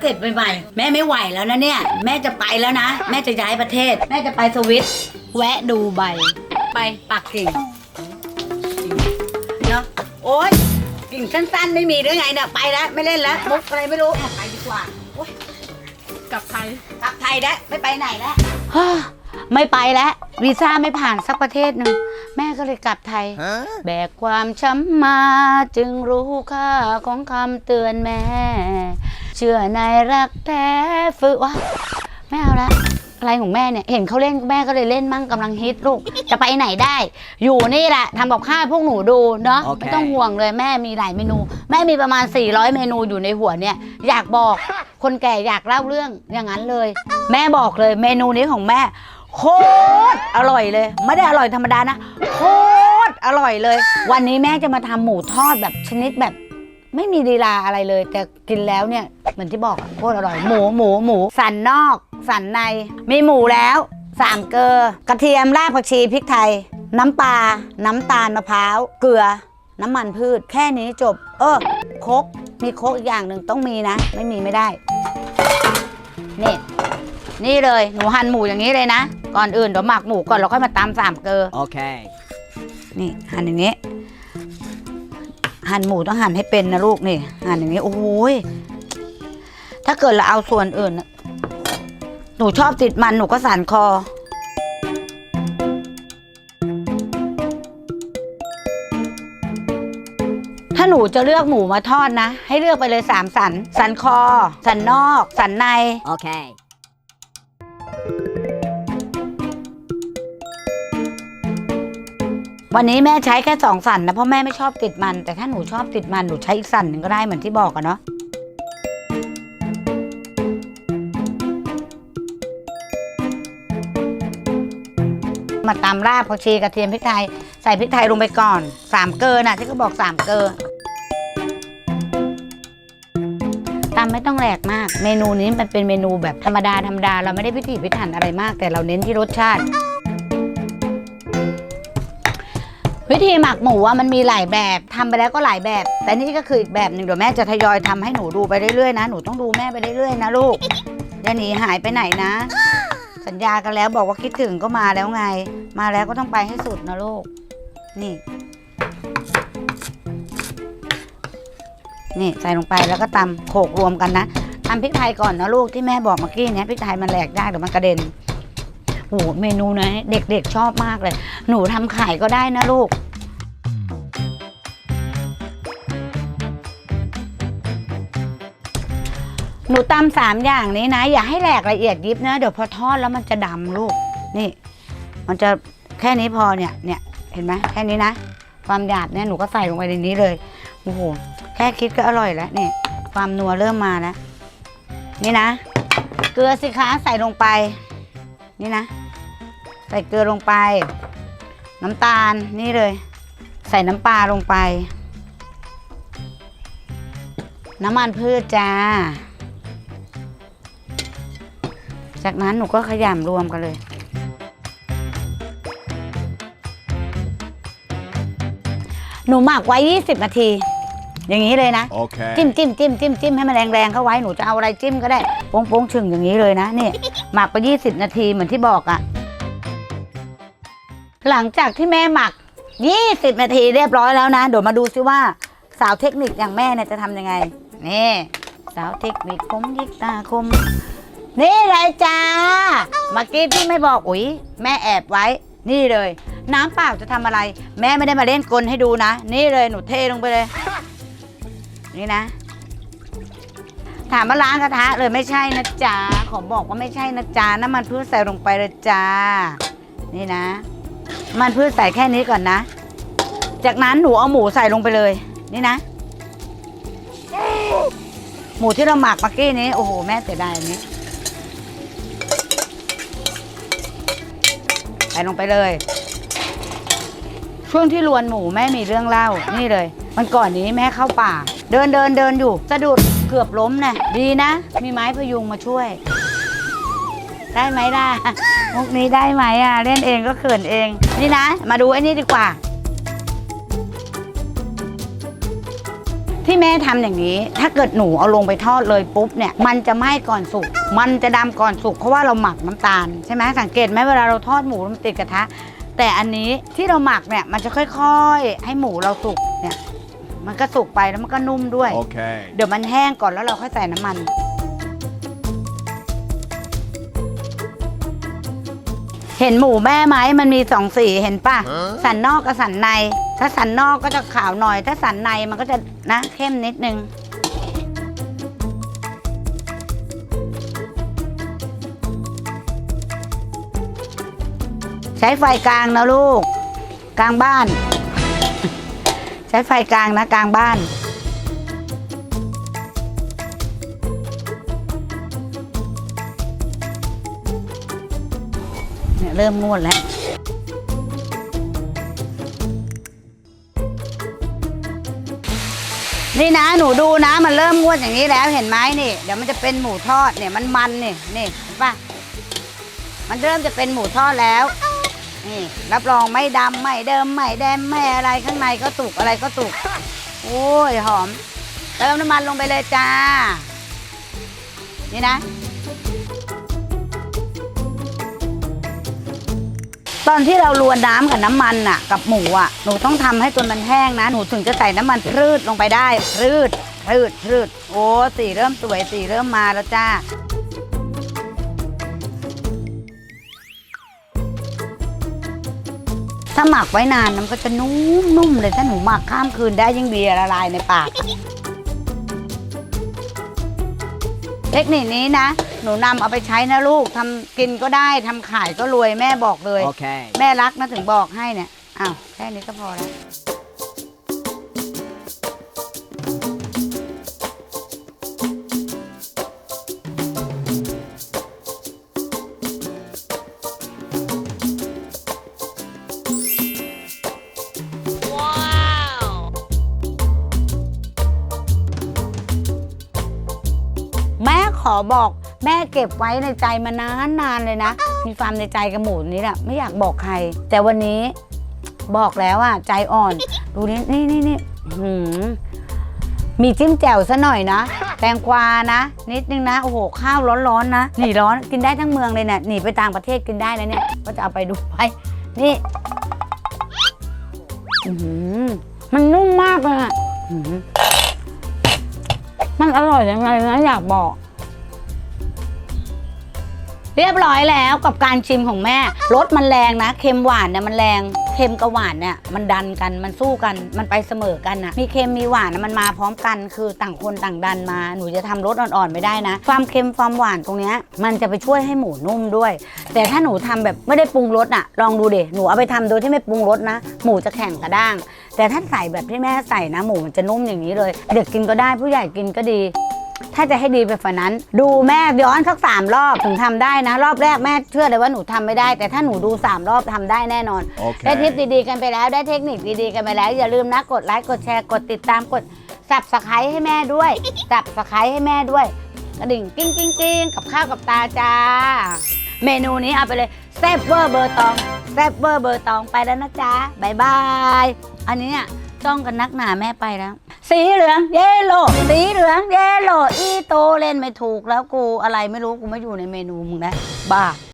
ำเสร็จใหม่ๆแม่ไม่ไหวแล้วนะเนี่ย แม่จะไปแล้วนะ แม่จะย้ายประเทศ แม่จะไปสวิตแวะดูใบ ไปปักกิ่งเนาะโอ๊ยกิ่งสั้นๆ ไม่มีหรือไงเนี่ยไปแล้วไม่เล่นแล้วมุกอะไรไม่รู้ไปดีกว่าโอ๊ยกับใครกลับไทยแล้วไม่ไปไหนแล้วฮ่าไม่ไปแล้ววีซ่าไม่ผ่านสักประเทศหนึ่งแม่ก็เลยกลับไทย แบกความช้ำมาจึงรู้ค่าของคำเตือนแม่ เชื่อในรักแท้ฝึกว่าไม่เอาละอะไรของแม่เนี่ย เห็นเขาเล่นแม่ก็เลยเล่นมั่งกำลังฮิตลูก จะไปไหนได้ อยู่นี่แหละทำกับข้าวให้พวกหนูดูเนาะโอเคไม่ต้องห่วงเลยแม่มีหลายเมนู แม่มีประมาณ 400 เมนูอยู่ในหัวเนี่ย อยากบอกคนแก่อยากเล่าเรื่องอย่างนั้นเลย แม่บอกเลยเมนูนี้ของแม่ โคตรอร่อยเลย ไม่ได้อร่อยธรรมดานะ โคตรอร่อยเลย วันนี้แม่จะมาทำหมูทอดแบบชนิดแบบ ไม่มีลีลาอะไรเลย แต่กินแล้วเนี่ยเหมือนที่บอกอะโคตรอร่อยหมูหมูหมู สันนอก สันใน มีหมูแล้วสามเกลอกระเทียมรากผักชีพริกไทย น้ำปลาน้ำตาลมะพร้าวเกลือ น้ำมันพืช แค่นี้จบ เออโคกมีโคกอีกอย่างหนึ่งต้องมีนะ ไม่มีไม่ได้ นี่ นี่เลยหนูหั่นหมูอย่างนี้เลยนะ ก่อนอื่นเดี๋ยวหมักหมูก่อนแล้วค่อยมาตำสามเกลอ Okay. นี่หั่นอย่างนี้ หั่นหมูต้องหั่นให้เป็นนะลูกนี่หั่นอย่างนี้โอ้โหยถ้าเกิดเราเอาส่วนอื่น หนูชอบติดมันหนูก็สันคอ ถ้าหนูจะเลือกหมูมาทอดนะ ให้เลือกไปเลยสามสัน สันคอ สันนอก สันใน Okay. วันนี้แม่ใช้แค่สองสันนะเพราะแม่ไม่ชอบติดมัน แต่ถ้าหนูชอบติดมันหนูใช้อีกสันหนึ่งก็ได้เหมือนที่บอกอะเนาะมาตำรากผักชีกระเทียมพริกไทย ใส่พริกไทยลงไปก่อนสามเกลอน่ะที่เขาบอกสามเกลอตำไม่ต้องแหลกมาก เมนูนี้มันเป็นเมนูแบบธรรมดาธรรมดาเราไม่ได้พิถีพิถันอะไรมาก แต่เราเน้นที่รสชาติ วิธีหมักหมูอะมันมีหลายแบบทำไปแล้วก็หลายแบบ แต่นี่ก็คืออีกแบบหนึ่งเดี๋ยวแม่จะทยอยทำให้หนูดูไปเรื่อยๆนะหนูต้องดูแม่ไปเรื่อยๆนะลูกอย่าหนีหายไปไหนนะ สัญญากันแล้วบอกว่าคิดถึงก็มาแล้วไง มาแล้วก็ต้องไปให้สุดนะลูกนี่ นี่ใส่ลงไปแล้วก็ตำโขกรวมกันนะทำพริกไทยก่อนนะลูกที่แม่บอกเมื่อกี้เนี้ยพริกไทยมันแหลกได้เดี๋ยวมันกระเด็นโอ้โหเมนูนะเด็กๆชอบมากเลย หนูทำขายก็ได้นะลูก หนูตำสามอย่างนี้นะ อย่าให้แหลกละเอียดยิบนะเดี๋ยวพอทอดแล้วมันจะดำลูกนี่ มันจะแค่นี้พอเนี่ยเนี่ยเห็นไหมแค่นี้นะ ความหยาบเนี่ยหนูก็ใส่ลงไปในนี้เลยโอ้โหแค่คิดก็อร่อยแล้วนี่ความนัวเริ่มมาแล้ว นี่นะ เกลือสิคะใส่ลงไป นี่นะ ใส่เกลือลงไป น้ำตาลนี่เลย ใส่น้ำปลาลงไป น้ำมันพืชจ้า จากนั้นหนูก็ขยำรวมกันเลย หนูหมักไว้ 20 นาที อย่างนี้เลยนะ Okay. จิ้มจิ้มจิ้มจิ้มจิ้มให้มันแรงๆเข้าไว้หนูจะเอาอะไรจิ้มก็ได้โป้งโป้งชึงอย่างนี้เลยนะนี่ หมักไป 20 นาทีเหมือนที่บอกอะ่ะหลังจากที่แม่หมัก 20 นาทีเรียบร้อยแล้วนะเดี๋ยวมาดูซิว่า สาวเทคนิคอย่างแม่เนี่ยจะทำยังไงนี่ สาวเทคนิคคมยิกตาคม นี่เลยจ้าเมื่อกี้ที่ไม่บอก อุ๋ยแม่แอบไว้ นี่เลย น้ำเปล่าจะทำอะไร แม่ไม่ได้มาเล่นกลให้ดูนะ นี่เลยหนูเทลงไปเลย นี่นะ ถามว่าล้างกระทะเลยไม่ใช่นะจ๊ะขอบอกว่าไม่ใช่นะจ๊ะน้ำมันพืชใส่ลงไปเลยจ้า นี่นะน้ำมันพืชใส่แค่นี้ก่อนนะ จากนั้นหนูเอาหมูใส่ลงไปเลย นี่นะ หมูที่เราหมักเมื่อกี้นี้ โอ้โห แม่เสียดายอันนี้ ใส่ ลงไปเลย ช่วงที่ลวนหมูแม่มีเรื่องเล่า นี่เลย มันก่อนนี้แม่เข้าป่า เดินเดินเดินอยู่สะดุดเกือบล้มนะดีนะ มีไม้พยุงมาช่วย ได้ไหมล่ะมุกนี้ได้ไหมอะ เล่นเองก็เขินเอง นี่นะ มาดูไอ้นี่ดีกว่า ที่แม่ทำอย่างนี้ ถ้าเกิดหนูเอาลงไปทอดเลยปุ๊บเนี่ยมันจะไหม้ก่อนสุกมันจะดำก่อนสุกเพราะว่าเราหมักน้ำตาลใช่ไหมสังเกตไหมเวลาเราทอดหมูมันติดกระทะ แต่อันนี้ที่เราหมักเนี่ยมันจะค่อยๆ ให้หมูเราสุกเนี่ยมันก็สุกไปแล้วมันก็นุ่มด้วย Okay. เดี๋ยวมันแห้งก่อนแล้วเราค่อยใส่น้ำมันเห็นหมูแม่ไหมมันมีสองสีเห็นป่ะฮะสันนอกกับสันใน ถ้าสันนอกก็จะขาวหน่อย ถ้าสันในมันก็จะนะเข้มนิดนึงใช้ไฟกลางนะลูก กลางบ้าน ใช้ไฟกลางนะกลางบ้านเนี่ยเริ่มงวดแล้ว นี่นะหนูดูนะ มันเริ่มงวดอย่างนี้แล้วเห็นไหมนี่ เดี๋ยวมันจะเป็นหมูทอดเนี่ยมันมันนี่นี่เห็นปะมันเริ่มจะเป็นหมูทอดแล้วนี่รับรองไม่ดำไม่เดิมไม่แดงไม่อะไรข้างในก็สุกอะไรก็สุกโอ้ยหอมเติมน้ำมันลงไปเลยจ้า นี่นะ ตอนที่เราลวนน้ำกับน้ำมันน่ะ กับหมูอะหนูต้องทำให้จนมันแห้งนะ หนูถึงจะใส่น้ำมันพืดลงไปได้พืดพืดพืดโอ้สีเริ่มสวยสีเริ่มมาแล้วจ้าถ้าหมักไว้นานมันก็จะนุ่มๆเลยถ้าหนูหมักข้ามคืนได้ยิ่งดีละลายในปาก เทคนิคนี้นะ หนูนำเอาไปใช้นะลูกทำกินก็ได้ทำขายก็รวยแม่บอกเลย Okay. แม่รักนะถึงบอกให้เนี่ย อ้าวแค่นี้ก็พอแล้ว แม่ขอบอก แม่เก็บไว้ในใจมานานนานเลยนะ มีความในใจกับหมูนี้แหละไม่อยากบอกใคร แต่วันนี้บอกแล้วอะใจอ่อน ดูนี่นี่นี่นี่หืมมีจิ้มแจ่วซะหน่อยนะแตงกวานะ นิดนึงนะโอ้โหข้าวร้อนๆนะหนีร้อนกินได้ทั้งเมืองเลยเนี่ยหนีไปต่างประเทศกินได้นะเนี่ยก็จะเอาไปดูไปนี่มันนุ่มมากเลยอะมันอร่อยยังไงนะอยากบอก เรียบร้อยแล้วกับการชิมของแม่รสมันแรงนะเค็มหวานเนี่ยมันแรงเค็มกับหวานเนี่ยมันดันกันมันสู้กันมันไปเสมอกันนะมีเค็มมีหวานนะมันมาพร้อมกันคือต่างคนต่างดันมาหนูจะทำรสอ่อนๆไม่ได้นะ ความเค็มความหวานตรงเนี้ยมันจะไปช่วยให้หมูนุ่มด้วย แต่ถ้าหนูทำแบบไม่ได้ปรุงรสอะลองดูเดหนูเอาไปทำโดยที่ไม่ปรุงรสนะ หมูจะแข็งกระด้าง แต่ถ้าใส่แบบที่แม่ใส่นะหมูมันจะนุ่มอย่างนี้เลย เด็กกินก็ได้ผู้ใหญ่กินก็ดี ถ้าจะให้ดีไปฝ่านั้น ดูแม่ย้อนสักสามรอบถึงทำได้นะ รอบแรกแม่เชื่อเลยว่าหนูทำไม่ได้ แต่ถ้าหนูดูสามรอบทำได้แน่นอนได้ทิป Okay. ดีๆกันไปแล้วได้เทคนิคดีๆกันไปแล้ว อย่าลืมนะกดไลค์กดแชร์กดติดตามกดสับสไครต์ให้แม่ด้วยสับสไครต์ให้แม่ด้วยกระดิ่งกิ้งกิ้งกิ้งกับข้าวกับตาจ้า เมนูนี้เอาไปเลยแซ่บเวอร์เบอร์ตองแซ่บเวอร์เบอร์ตองไปแล้วนะจ๊ะบายบายอันนี้เนี่ยจ้องกันนักหนาแม่ไปแล้ว สีเหลืองเยลโลสีเหลืองเยลโลอีโตเล่นไม่ถูกแล้วกูอะไรไม่รู้กูไม่อยู่ในเมนูมึงนะบ้า